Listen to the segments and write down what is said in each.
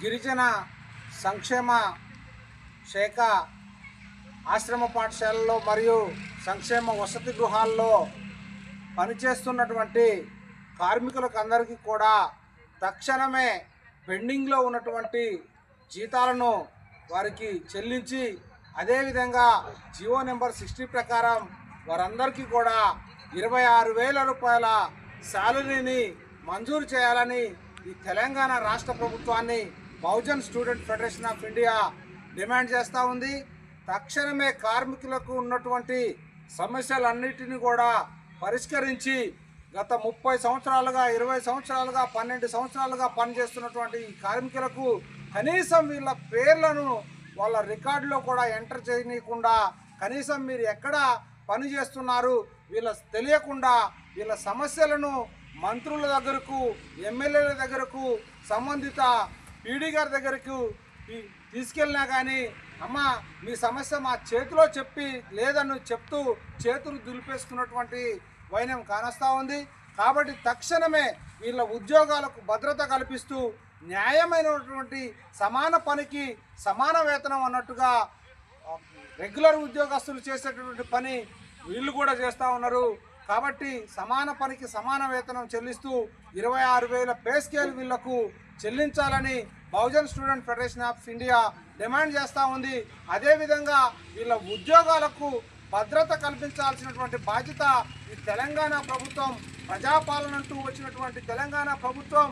గిరిజన సంక్షేమ శాఖ ఆశ్రమ పాఠశాలలో మరియు సంక్షేమ వసతి గృహాల్లో పనిచేస్తున్నటువంటి కార్మికులకు అందరికీ కూడా తక్షణమే పెండింగ్లో ఉన్నటువంటి జీతాలను వారికి చెల్లించి అదేవిధంగా జియో నెంబర్ సిక్స్టీ ప్రకారం వారందరికీ కూడా ఇరవై ఆరు వేల రూపాయల శాలరీని మంజూరు చేయాలని ఈ తెలంగాణ రాష్ట్ర ప్రభుత్వాన్ని Bahujan student federation of India demand చేస్తూ ఉంది. తక్షణమే కార్మికులకు ఉన్నటువంటి సమస్యలన్నిటిని కూడా పరిష్కరించి గత ముప్పై సంవత్సరాలుగా ఇరవై సంవత్సరాలుగా పన్నెండు సంవత్సరాలుగా పనిచేస్తున్నటువంటి కార్మికులకు కనీసం వీళ్ళ పేర్లను వాళ్ళ రికార్డులో కూడా ఎంటర్ చేయనీయకుండా కనీసం మీరు ఎక్కడ పని చేస్తున్నారు వీళ్ళ తెలియకుండా వీళ్ళ సమస్యలను మంత్రుల దగ్గరకు ఎమ్మెల్యేల దగ్గరకు సంబంధిత ఈడీ గారి దగ్గరకు తీసుకెళ్ళినా కానీ అమ్మ మీ సమస్య మా చేతిలో చెప్పి లేదని చెప్తూ చేతులు దులిపేసుకున్నటువంటి వైనం కానొస్తూ ఉంది. కాబట్టి తక్షణమే వీళ్ళ ఉద్యోగాలకు భద్రత కల్పిస్తూ న్యాయమైనటువంటి సమాన పనికి సమాన వేతనం అన్నట్టుగా రెగ్యులర్ ఉద్యోగస్తులు చేసేటటువంటి పని వీళ్ళు కూడా చేస్తూ ఉన్నారు. కాబట్టి సమాన పనికి సమాన వేతనం చెల్లిస్తూ ఇరవై ఆరు వేల పే స్కేల్ వీళ్ళకు చెల్లించాలని Bahujan student federation of India demand చేస్తూ ఉంది. అదేవిధంగా వీళ్ళ ఉద్యోగాలకు భద్రత కల్పించాల్సినటువంటి బాధ్యత ఈ తెలంగాణ ప్రభుత్వం ప్రజాపాలన అంటూ వచ్చినటువంటి తెలంగాణ ప్రభుత్వం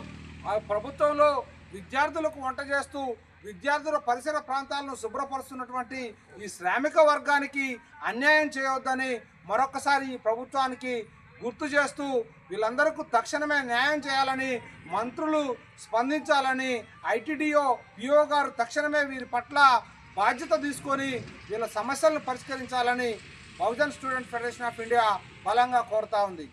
ఆ ప్రభుత్వంలో విద్యార్థులకు వంట చేస్తూ విద్యార్థుల పరిసర ప్రాంతాలను శుభ్రపరుస్తున్నటువంటి ఈ శ్రామిక వర్గానికి అన్యాయం చేయవద్దని మరొకసారి ఈ ప్రభుత్వానికి గుర్తు చేస్తూ వీళ్ళందరికీ తక్షణమే న్యాయం చేయాలని మంత్రులు స్పందించాలని ఐటీడీఓ పిఓ గారు తక్షణమే వీరి పట్ల బాధ్యత తీసుకొని వీళ్ళ సమస్యలను పరిష్కరించాలని Bahujan student federation of India బలంగా కోరుతా ఉంది.